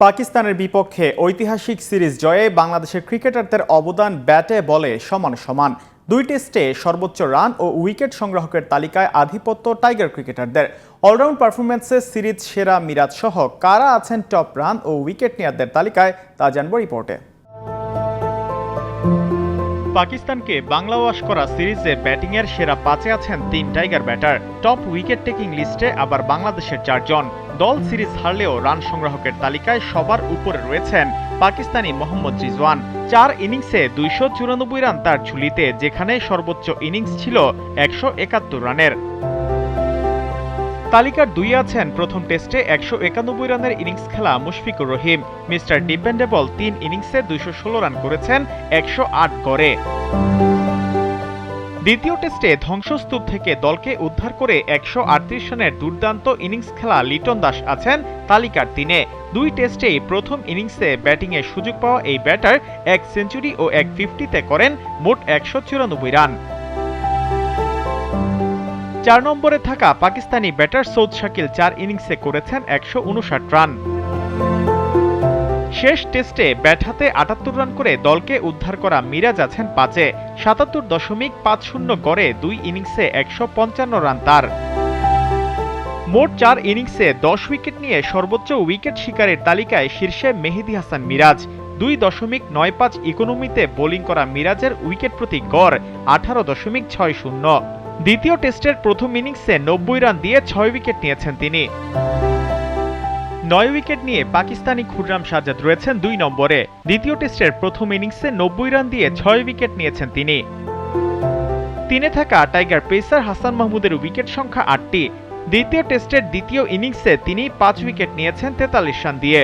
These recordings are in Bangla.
পাকিস্তানের বিপক্ষে ঐতিহাসিক সিরিজ জয়ে বাংলাদেশের ক্রিকেটারদের অবদান ব্যাটে, বলে সমান সমান। দুই টেস্টে সর্বোচ্চ রান ও উইকেট সংগ্রাহকের তালিকায় আধিপত্য টাইগার ক্রিকেটারদের। অলরাউন্ড পারফরমেন্সে সিরিজ সেরা মিরাজ সহ কারা আছেন টপ রান ও উইকেট নেয়ারদের তালিকায় তা জানব রিপোর্টে। পাকিস্তানকে বাংলা ওয়াশ করা সিরিজে ব্যাটিংয়ের সেরা পাঁচে আছেন তিন tiger batter. Top wicket taking list আবার বাংলাদেশের চারজন। দল সিরিজ হারলেও রান সংগ্রাহকের তালিকায় সবার উপরে রয়েছেন পাকিস্তানি মোহাম্মদ রিজওয়ান। চার ইনিংসে দুইশো চুরানব্বই রান তার ঝুলিতে, যেখানে সর্বোচ্চ ইনিংস ছিল একশো একাত্তর রানের। তালিকার দুই আছেন প্রথম টেস্টে একশো একানব্বই রানের ইনিংস খেলা মুশফিকুর রহিম। মিস্টার ডিপেন্ডেবল তিন ইনিংসে দুইশো ষোলো রান করেছেন, একশো আট গড়ে। দ্বিতীয় টেস্টে ধ্বংসস্তূপ থেকে দলকে উদ্ধার করে একশো আটত্রিশ রানের দুর্দান্ত ইনিংস খেলা লিটন দাস আছেন তালিকার তিনে দুই টেস্টেই প্রথম ইনিংসে ব্যাটিংয়ে সুযোগ পাওয়া এই ব্যাটার এক সেঞ্চুরি ও এক ফিফটিতে করেন মোট একশো চুরানব্বই রান। চার নম্বরে থাকা পাকিস্তানি ব্যাটার সৌদ শাকিল চার ইনিংসে করেছেন একশো উনষাট রান। শেষ টেস্টে ব্যাট হাতে আটাত্তর রান করে দলকে উদ্ধার করা মিরাজ আছেন পাঁচে। সাতাত্তর দশমিক পাঁচ শূন্য গড়ে দুই ইনিংসে একশো পঞ্চান্ন রান তার। মোট চার ইনিংসে দশ উইকেট নিয়ে সর্বোচ্চ উইকেট শিকারের তালিকায় শীর্ষে মেহেদি হাসান মিরাজ। দুই দশমিক নয় পাঁচ ইকোনমিতে বোলিং করা মিরাজের উইকেট প্রতি গড় আঠারো দশমিক ছয় শূন্য। দ্বিতীয় টেস্টের প্রথম ইনিংসে নব্বই রান দিয়ে ছয় উইকেট নিয়েছেন তিনি। নয় উইকেট নিয়ে পাকিস্তানি খুররাম সাজ্জাদ রয়েছেন দুই নম্বরে। দ্বিতীয় টেস্টের প্রথম ইনিংসে নব্বই রান দিয়ে ছয় উইকেট নিয়েছেন তিনি। তিনে থাকা টাইগার পেসার হাসান মাহমুদের উইকেট সংখ্যা আটটি। দ্বিতীয় টেস্টের দ্বিতীয় ইনিংসে তিনি পাঁচ উইকেট নিয়েছেন তেতাল্লিশ রান দিয়ে।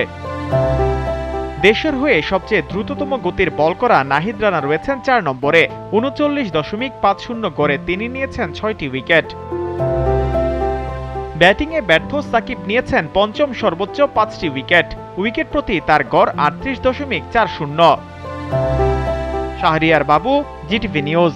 দেশের হয়ে সবচেয়ে দ্রুততম গতির বল করা নাহিদ রানা রয়েছেন চার নম্বরে। উনচল্লিশ দশমিক পাঁচ শূন্য গড়ে তিনি নিয়েছেন ছয়টি উইকেট। ব্যাটিংয়ে ব্যর্থ সাকিব নিয়েছেন পঞ্চম সর্বোচ্চ পাঁচটি উইকেট। উইকেট প্রতি তার গড় আটত্রিশ দশমিক চার শূন্য। শাহরিয়ার বাবু, জিটিভি নিউজ।